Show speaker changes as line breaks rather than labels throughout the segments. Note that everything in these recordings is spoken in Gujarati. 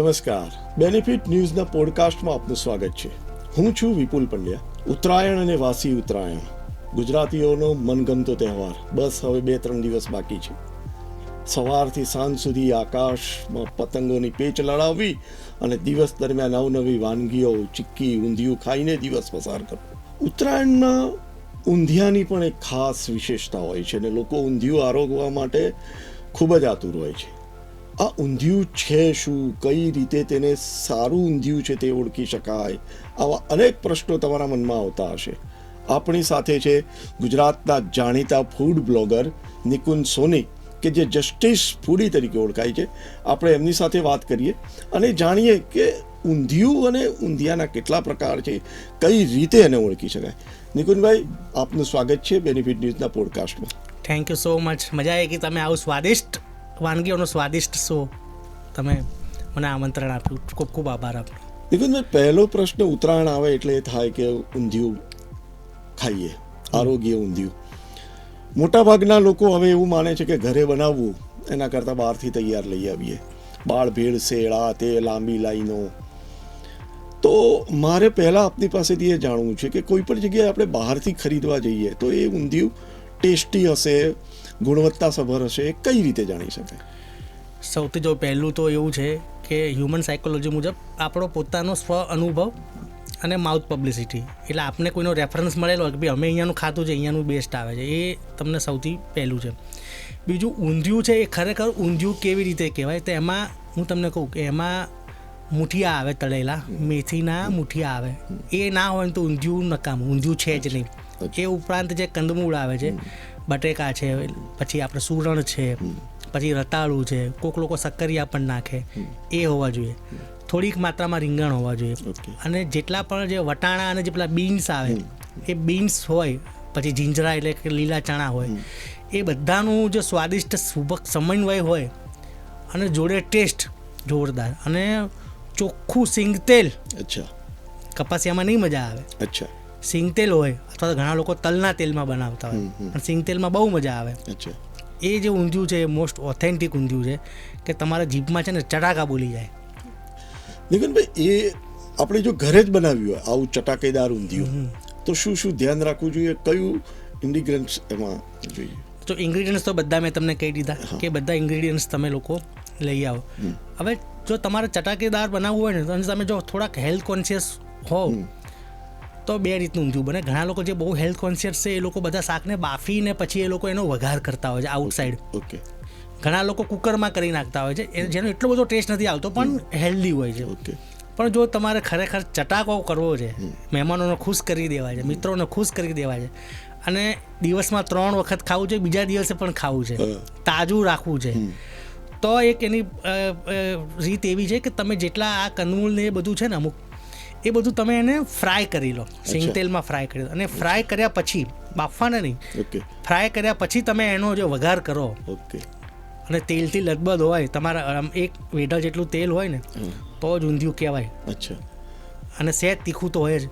નમસ્કાર. બેનિફિટ ન્યૂઝના પોડકાસ્ટમાં આપનું સ્વાગત છે. હું છું વિપુલ પંડ્યા. ઉત્તરાયણ અને વાસી ઉત્તરાયણ. ગુજરાતીઓનો મનગમતો તહેવાર. બસ હવે બે ત્રણ દિવસ બાકી છે. સવારથી સાંજ સુધી આકાશમાં પતંગોની પેચ લડાવવી અને દિવસ દરમિયાન અવનવી વાનગીઓ, ચીક્કી, ઊંધિયું ખાઈને દિવસ પસાર કરવો. ઉત્તરાયણના ઊંધિયાની પણ એક ખાસ વિશેષતા હોય છે અને લોકો ઊંધિયું આરોગવા માટે ખૂબ જ આતુર હોય છે. આ ઊંધિયું છે શું? કઈ રીતે તેને સારું ઊંધિયું છે તે ઓળખી શકાય? આવા અનેક પ્રશ્નો તમારા મનમાં આવતા હશે. આપણી સાથે છે ગુજરાતના જાણીતા ફૂડ બ્લોગર નિકુંજ સોની, કે જે જસ્ટિસ ફૂડી તરીકે ઓળખાય છે. આપણે એમની સાથે વાત કરીએ અને જાણીએ કે ઊંધિયું અને ઊંધિયાના કેટલા પ્રકાર છે, કઈ રીતે એને ઓળખી શકાય. નિકુંજભાઈ, આપનું સ્વાગત છે બેનિફિટ ન્યૂઝના પોડકાસ્ટમાં
થેન્ક યુ સો મચ મજા આવી કે તમે આવું સ્વાદિષ્ટ વાનગીઓનો સ્વાદિષ્ટ શો. તમે મને આમંત્રણ આપ્યું. ખૂબ ખૂબ આભાર આપનો.
નિકુંજભાઈ પહેલો પ્રશ્ન ઉત્તરાયણ આવે એટલે એ થાય કે ઊંધિયું ખાઈએ, આરોગ્ય ઊંધિયું. મોટાભાગના લોકો હવે એવું માને છે કે ઘરે બનાવવું, એના કરતાં બહારથી તૈયાર લઈ આવીએ. બાળ ભેળ શેળા તે લાંબી લાઈનો. તો મારે પહેલાં આપની પાસેથી એ જાણવું છે કે કોઈ પણ જગ્યાએ આપણે બહારથી ખરીદવા જઈએ તો એ ઊંધિયું ટેસ્ટી હશે ગુણવત્તાસભર હશે એ કઈ રીતે જાણી શકાય.
સૌથી જો પહેલું તો એવું છે કે હ્યુમન સાયકોલોજી મુજબ આપણો પોતાનો સ્વ અનુભવ અને માઉથ પબ્લિસિટી એટલે આપને કોઈનો રેફરન્સ મળેલો હોય કે ભાઈ અમે અહીંયાનું ખાતું છે અહીંયાનું બેસ્ટ આવે છે એ તમને સૌથી પહેલું છે. બીજું ઊંધિયું છે એ ખરેખર ઊંધિયું કેવી રીતે કહેવાય? તો એમાં હું તમને કહું કે એમાં મુઠિયા આવે તળેલા મેથીના મુઠિયા આવે. એ ના હોય તો ઊંધિયું નકામ ઊંધિયું છે જ નહીં. એ ઉપરાંત જે કંદમૂળ આવે છે બટેકા છે પછી આપણે સુરણ છે પછી રતાળું છે કોક લોકો સક્કરિયા પણ નાખે એ હોવા જોઈએ. થોડીક માત્રામાં રીંગણ હોવા જોઈએ. અને જેટલા પણ જે વટાણા અને જે પેલા બીન્સ આવે એ બીન્સ હોય પછી જીંજરા એટલે કે લીલા ચણા હોય એ બધાનું જે સ્વાદિષ્ટ સુભક સમન્વય હોય અને જોડે ટેસ્ટ જોરદાર. અને ચોખ્ખું સિંગ તેલ
અચ્છા.
કપાસિયામાં નહીં મજા આવે.
અચ્છા.
સિંગ તેલ હોય અથવા તો ઘણા લોકો તલના તેલમાં બનાવતા હોય. પણ સિંગ તેલમાં બહુ મજા આવે. એ જે ઊંધિયું છે એ મોસ્ટ ઓથેન્ટિક ઊંધિયું છે કે તમારા જીભમાં છે ને ચટાકા બોલી જાય.
નિકનભાઈ એ આપણે જો ઘરે જ બનાવ્યું હોય આવું ચટાકેદાર ઊંધિયું તો શું શું ધ્યાન રાખવું જોઈએ? કયું ઇન્ડિગ્રન્ટ્સ એમાં જોઈએ?
તો ઇન્ગ્રીડિયન્ટ્સ તો બધા મેં તમને કહી દીધા કે બધા ઇન્ગ્રીડિયન્ટ્સ તમે લોકો લઈ આવો. હવે જો તમારે ચટાકેદાર બનાવવું હોય ને તો અને તમે જો થોડાક હેલ્થ કોન્શિયસ હોવ. તો બે રીતનું ઊંધિયું બને. ઘણા લોકો જે બહુ હેલ્થ કોન્શિયસ છે એ લોકો બધા શાકને બાફીને પછી એ લોકો એનો વઘાર કરતા હોય છે આઉટસાઇડ
ઓકે
ઘણા લોકો કુકરમાં કરી નાખતા હોય છે. એ- જેનો એટલો બધો ટેસ્ટ નથી આવતો પણ હેલ્ધી હોય છે.
ઓકે
પણ જો તમારે ખરેખર ચટાકો કરવો છે મહેમાનોને ખુશ કરી દેવા છે મિત્રોને ખુશ કરી દેવા છે અને દિવસમાં ત્રણ વખત ખાવું છે બીજા દિવસે પણ ખાવું છે. તાજું રાખવું છે. તો એક એની રીત એવી છે કે તમે જેટલા આ કંદમૂળ ને એ બધું છે ને અમુક એ બધું તમે એને ફ્રાય કરી લો. સિંગ તેલમાં ફ્રાય કરી લો અને ફ્રાય કર્યા પછી બાફવાના નહીં. ફ્રાય કર્યા પછી તમે એનો જે વઘાર કરો અને તેલથી લગભગ હોય તમારા એક વેઢા જેટલું તેલ હોય ને તો જ ઊંધિયું કહેવાય.
અચ્છા.
અને સહેજ તીખું તો હોય જ.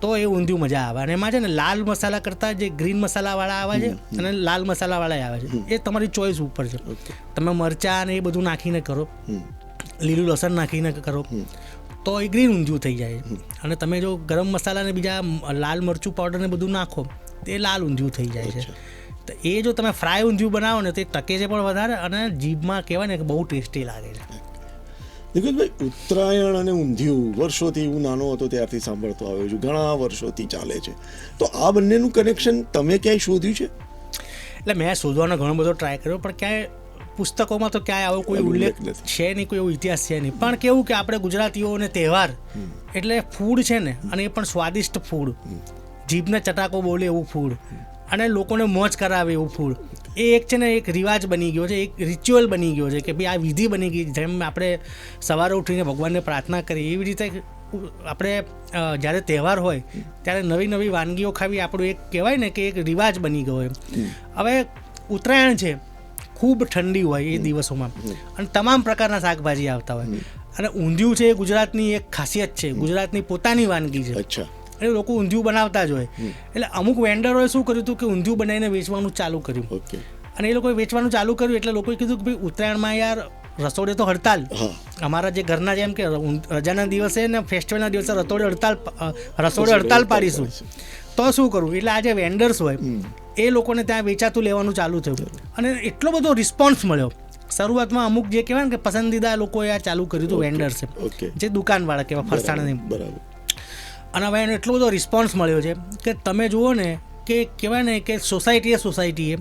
તો એ ઊંધિયું મજા આવે. અને એમાં છે ને લાલ મસાલા કરતાં જે ગ્રીન મસાલાવાળા આવે છે અને લાલ મસાલાવાળા આવે છે. એ તમારી ચોઈસ ઉપર છે. તમે મરચાં ને એ બધું નાખીને કરો. લીલું લસણ નાખીને કરો. તો એ ગ્રીન ઊંધિયું થઈ જાય. અને તમે જો ગરમ મસાલા ને બીજા લાલ મરચું પાવડર ને બધું નાખો તે લાલ ઊંધિયું થઈ જાય છે. તો એ જો તમે ફ્રાય ઊંધિયું બનાવો ને તો એ ટકે છે પણ વધારે અને જીભમાં કહેવાય ને કે બહુ ટેસ્ટી લાગે છે.
નિકુંજભાઈ ઉત્તરાયણ અને ઊંધિયું વર્ષોથી હું નાનો હતો ત્યારથી સાંભળતો આવ્યો છું ઘણા વર્ષોથી ચાલે છે. તો આ બંનેનું કનેક્શન તમે ક્યાંય શોધ્યું છે?
એટલે મેં શોધવાનો ઘણો બધો ટ્રાય કર્યો પણ ક્યાંય પુસ્તકોમાં તો ક્યાંય આવો કોઈ
ઉલ્લેખ
છે નહીં કોઈ એવો ઇતિહાસ છે નહીં. પણ કેવું કે આપણે ગુજરાતીઓને તહેવાર એટલે ફૂડ છે ને અને એ પણ સ્વાદિષ્ટ ફૂડ. જીભને ચટાકો બોલે એવું ફૂડ. અને લોકોને મોજ કરાવે એવું ફૂડ. એ એક છે ને એક રિવાજ બની ગયો છે એક રિચ્યુઅલ બની ગયો છે કે ભાઈ આ વિધિ બની ગઈ જેમ આપણે સવારે ઉઠીને ભગવાનને પ્રાર્થના કરીએ એવી રીતે આપણે જ્યારે તહેવાર હોય ત્યારે નવી નવી વાનગીઓ ખાવી આપણું એક કહેવાય ને કે એક રિવાજ બની ગયો એમ. હવે ઉત્તરાયણ છે ખૂબ ઠંડી હોય એ દિવસોમાં. અને તમામ પ્રકારના શાકભાજી આવતા હોય. અને ઊંધિયું છે એ ગુજરાતની એક ખાસિયત છે. ગુજરાતની પોતાની વાનગી છે.
અચ્છા.
એટલે લોકો ઊંધિયું બનાવતા જ હોય. એટલે અમુક વેન્ડરોએ શું કર્યું હતું કે ઊંધિયું બનાવીને વેચવાનું ચાલુ કર્યું. અને એ લોકોએ વેચવાનું ચાલુ કર્યું એટલે લોકોએ કીધું કે ભાઈ ઉત્તરાયણમાં યાર રસોડે તો હડતાલ. અમારા જે ઘરના જેમ કે રજાના દિવસે ને ફેસ્ટિવલના દિવસે રસોડે હડતાલ રસોડે હડતાલ પાડીશું. તો શું કરવું એટલે આ જે વેન્ડર્સ હોય એ લોકોને ત્યાં વેચાતું લેવાનું ચાલુ થયું. અને એટલો બધો રિસ્પોન્સ મળ્યો. શરૂઆતમાં અમુક જે કહેવાય ને કે પસંદીદા લોકોએ આ ચાલુ કર્યું હતું વેન્ડર્સ જે દુકાનવાળા કહેવાય ફરસાણની.
બરાબર.
અને હવે એનો એટલો બધો રિસ્પોન્સ મળ્યો છે કે તમે જુઓ ને કે કહેવાય ને કે સોસાયટીએ સોસાયટીએ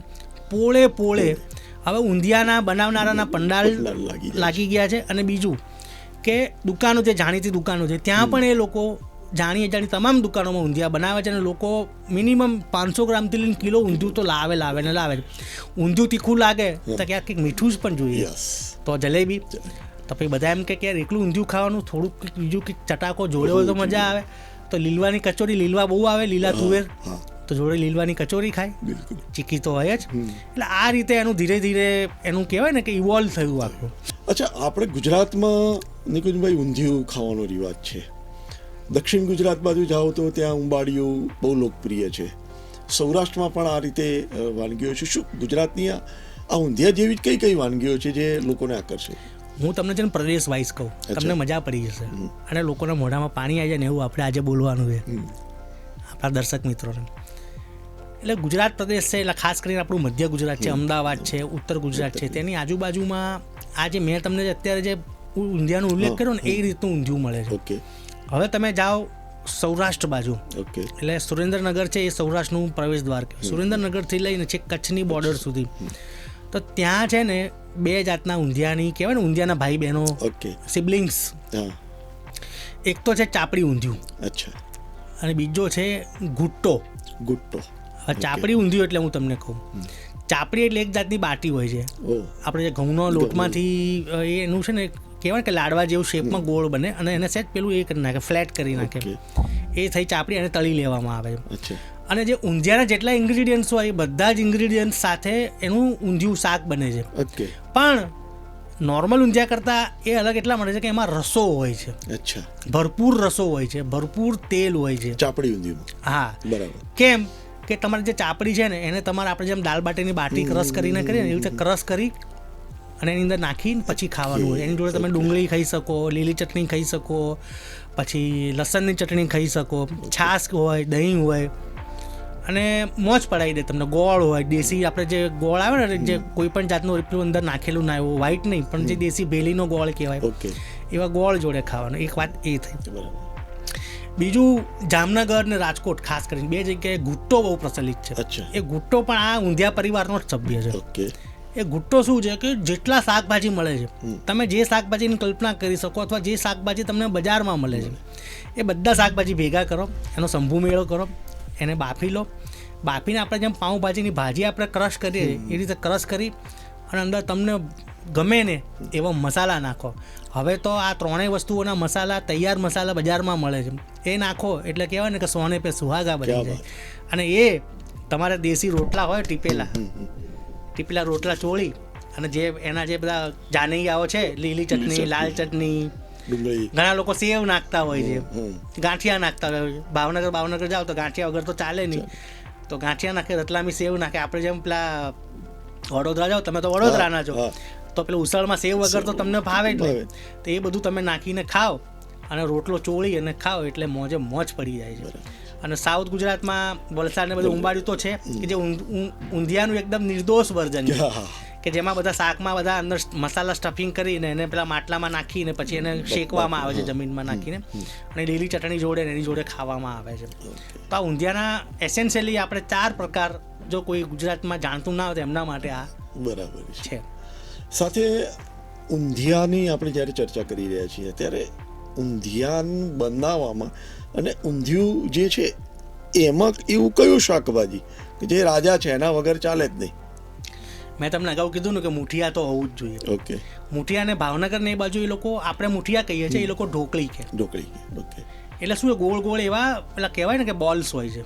પોળે પોળે હવે ઊંધિયાના બનાવનારાના પંડાલ
લાગી
ગયા છે. અને બીજું કે દુકાનો જે જાણીતી દુકાનો છે ત્યાં પણ એ લોકો જાણી અજાણી તમામ દુકાનોમાં ઊંધિયા બનાવે છે અને લોકો મિનિમમ પાંચસો ગ્રામથી લઈને કિલો ઊંધિયું તો લાવે લાવે ને લાવે ઊંધિયું તીખું લાગે તો ક્યાંક કંઈક મીઠું જ પણ જોઈએ. તો જલેબી. તો પછી બધા એમ કે યાર એકલું ઊંધિયું ખાવાનું થોડુંક બીજું કંઈક ચટાકો જોડે હોય તો મજા આવે. તો લીલવાની કચોરી લીલવા બહુ આવે લીલા તુવેર. તો જોડે લીલવાની કચોરી ખાય. ચીકી તો હોય જ. એટલે આ રીતે એનું ધીરે ધીરે એનું કહેવાય ને કે ઇવોલ્વ થયું આખું.
અચ્છા આપણે ગુજરાતમાં નિકુંજભાઈ ઊંધિયું ખાવાનો રિવાજ છે. દક્ષિણ ગુજરાત બાજુ જાઓ તો ત્યાં ઉંબાડિયું બહુ લોકપ્રિય છે. સૌરાષ્ટ્રમાં પણ આ રીતે વાનગીઓ છે. શું ગુજરાતની આ ઊંધિયા જેવી જ કઈ કઈ વાનગીઓ છે જે લોકોને આકર્ષે?
હું તમને છે ને પ્રદેશ વાઇઝ કહું. તમને મજા પડી જશે. અને લોકોના મોઢામાં પાણી આવી જાય ને એવું આપણે આજે બોલવાનું છે. આપણા દર્શક મિત્રોને. એટલે ગુજરાત પ્રદેશ છે એટલે ખાસ કરીને આપણું મધ્ય ગુજરાત છે અમદાવાદ છે ઉત્તર ગુજરાત છે. તેની આજુબાજુમાં આ જે મેં તમને અત્યારે જે ઊંધિયાનો ઉલ્લેખ કર્યો ને એ રીતનું ઊંધિયું મળે છે.
ઓકે.
હવે તમે જાઓ સૌરાષ્ટ્ર બાજુ.
ઓકે
એટલે સુરેન્દ્રનગર છે એ સૌરાષ્ટ્રનું પ્રવેશ દ્વાર સુરેન્દ્રનગરથી લઈને છે કચ્છની બોર્ડર સુધી. તો ત્યાં છે ને બે જાતના ઊંધિયાની કહેવાય ને ઊંધિયાના ભાઈ બહેનો
ઓકે
સિબલિંગ્સ
હા.
એક તો છે ચાપડી ઊંધિયું.
અચ્છા.
અને બીજો છે ગુટ્ટો
ગુટ્ટો
ચાપડી ઊંધિયું એટલે હું તમને કહું. ચાપડી એટલે એક જાતની બાટી હોય છે. આપણે જે ઘઉંનો લોટમાંથી એનું છે ને કહેવાય કે લાડવા જેવું શેપમાં ગોળ બને અને એને સેજ પેલું એ કરી નાખે ફ્લેટ કરી નાખે. એ થઈ ચાપડી અને તળી લેવામાં આવે. અને જે ઊંધિયાના જેટલા ઇન્ગ્રીડિયન્ટ્સ હોય એ બધા જ ઇન્ગ્રીડિયન્ટ સાથે એનું ઊંધિયું શાક બને છે. પણ નોર્મલ ઊંધિયા કરતાં એ અલગ એટલા મળે છે કે એમાં રસો હોય છે.
અચ્છા.
ભરપૂર રસો હોય છે ભરપૂર તેલ હોય છે.
ચાપડી ઊંધિયું
હા.
બરાબર.
કેમ કે તમારી જે ચાપડી છે ને એને તમારે આપણે જેમ દાલ બાટીની બાટી ક્રશ કરીને કરીએ ને એવી રીતે ક્રશ કરી અને એની અંદર નાખીને પછી ખાવાનું હોય. એની જોડે તમે ડુંગળી ખાઈ શકો લીલી ચટણી ખાઈ શકો પછી લસણની ચટણી ખાઈ શકો છાશ હોય દહીં હોય. અને મોજ પડાવી દે તમને. ગોળ હોય દેશી આપણે જે ગોળ આવે ને જે કોઈ પણ જાતનું પેલું અંદર નાખેલું ના હોય વ્હાઈટ નહીં પણ જે દેશી ભેલીનો ગોળ કહેવાય એવા ગોળ જોડે ખાવાનું. એક વાત એ થઈ. બીજું જામનગર ને રાજકોટ ખાસ કરીને બે જગ્યાએ ગુટ્ટો બહુ પ્રચલિત છે.
અચ્છા.
એ ગુટ્ટો પણ આ ઊંધિયા પરિવારનો જ સભ્ય છે.
ઓકે
એ ગુટ્ટો શું છે કે જેટલા શાકભાજી મળે છે. તમે જે શાકભાજીની કલ્પના કરી શકો અથવા જે શાકભાજી તમને બજારમાં મળે છે એ બધા શાકભાજી ભેગા કરો એનો શંભુ મેળો કરો એને બાફી લો. બાફીને આપણે જેમ પાઉંભાજીની ભાજી આપણે ક્રશ કરીએ એ રીતે ક્રશ કરી અને અંદર તમને ગમે ને એવા મસાલા નાખો. હવે તો આ ત્રણેય વસ્તુઓના મસાલા તૈયાર મસાલા બજારમાં મળે છે. એ નાખો એટલે કહેવાય ને કે સોને પે સુહાગા બની જાય. અને એ તમારે દેશી રોટલા હોય ટીપેલા. ટીપેલા રોટલા ચોળી અને જે એના જે બધા જાનૈયાઓ છે લીલી ચટણી લાલ ચટણી. ઘણા લોકો સેવ નાખતા હોય છે. ગાંઠિયા નાખતા હોય ભાવનગર ભાવનગર જાઓ તો ગાંઠિયા વગર તો ચાલે નહીં. તો ગાંઠિયા નાખે રતલામી સેવ નાખે. આપણે જેમ પેલા વડોદરા જાઓ તમે તો વડોદરાના છો. તો પેલું ઉસળમાં સેવ વગર તો તમને ભાવે જ નહીં. તો એ બધું તમે નાખીને ખાઓ અને રોટલો ચોળી અને ખાઓ એટલે મોજે મોજ પડી જાય છે. અને સાઉથ ગુજરાતમાં વલસાડ ને બધું ઉંબાડ્યું તો છે કે જે ઊંધિયાનું એકદમ નિર્દોષ વર્જન છે. કે જેમાં બધા શાકમાં બધા અંદર મસાલા સ્ટફિંગ કરીને એને પેલા માટલામાં નાખીને પછી એને શેકવામાં આવે છે જમીનમાં નાખીને. અને લીલી ચટણી જોડે એની જોડે ખાવામાં આવે છે. તો આ ઊંધિયાના એસેન્શિયલી આપણે ચાર પ્રકાર જો કોઈ ગુજરાતમાં જાણતું ના હોય તો એમના માટે આ
બરાબર છે.
છે.
સાથે ઊંધિયાની આપણે જ્યારે ચર્ચા કરી રહ્યા છીએ ત્યારે ઊંધિયાન બનાવવામાં અને ઊંધિયું જે છે એમાં એવું કયું શાકભાજી કે જે રાજા છે એના વગર ચાલે જ નહીં?
મેં તમને અગાઉ કીધું ને કે મુઠિયા તો હોવું જ જોઈએ.
ઓકે.
મુઠિયાને ભાવનગર ને એ બાજુ એ લોકો આપણે મુઠિયા કહીએ છીએ એ લોકો ઢોકળી કે.
ઢોકળી ઓકે.
એટલે શું ગોળ ગોળ એવા પેલા કહેવાય ને કે બોલ્સ હોય છે.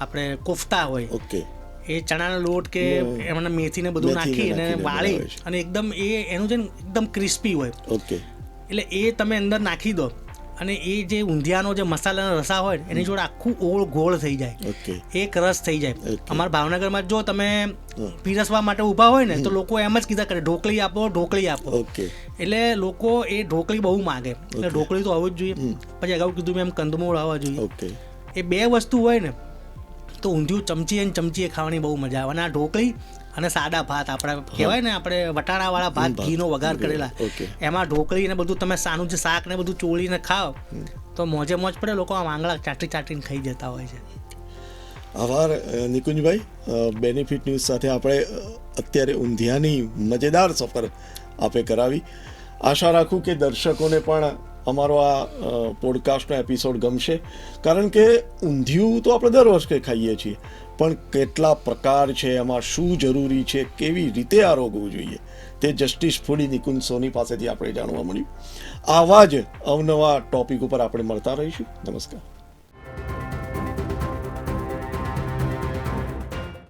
આપણે કોફતા હોય.
ઓકે.
એ ચણાનો લોટ કે એમાં મેથીને બધું નાખી અને વાળી અને એકદમ એ એનું છે ને એકદમ ક્રિસ્પી હોય.
ઓકે.
એટલે એ તમે અંદર નાખી દો. અને એ જે ઊંધિયાનો જે મસાલાના રસા હોય ને, એની જોડે આખું ઓળ ગોળ થઈ જાય. એક રસ થઈ જાય. અમારા ભાવનગરમાં જો તમે પીરસવા માટે ઊભા હોય ને તો લોકો એમ જ કીધા કરે ઢોકળી આપો ઢોકળી આપો. એટલે લોકો એ ઢોકળી બહુ માગે. એટલે ઢોકળી તો આવવું જ જોઈએ. પછી અગાઉ કીધું મેં એમ કંદમૂળ આવવા જોઈએ. એ બે વસ્તુ હોય ને તો ઊંધિયું ચમચી અને ચમચીએ ખાવાની બહુ મજા આવે. અને આ ઢોકળી અને સાદા ભાત આપણે કહેવાય ને આપણે વટાણાવાળા ભાત. ઘીનો વઘાર કરેલા. એમાં ઢોકળી ને બધું તમે સાનું જે શાક ને બધું ચોળીને ખાઓ તો મોજે મોજ પડે લોકો આમ આંગળા ચાટી ચાટીને ખાઈ જતા હોય છે.
આભાર નિકુંજભાઈ. બેનિફિટ ન્યૂઝ સાથે આપણે અત્યારે ઊંધિયાની મજેદાર સફર આપે કરાવી. આશા રાખું કે દર્શકોને પણ અમારો આ પોડકાસ્ટનો એપિસોડ ગમશે. કારણ કે ઊંધિયું તો આપણે દર વર્ષે ખાઈએ છીએ. પણ કેટલા પ્રકાર છે એમાં શું જરૂરી છે, કેવી રીતે આરોગવું જોઈએ? તે જસ્ટિસ ફૂડી નિકુંજ સોની પાસેથી આપણે જાણવા મળ્યું. આવા જ અવનવા ટોપિક ઉપર આપણે મળતા રહીશું. નમસ્કાર.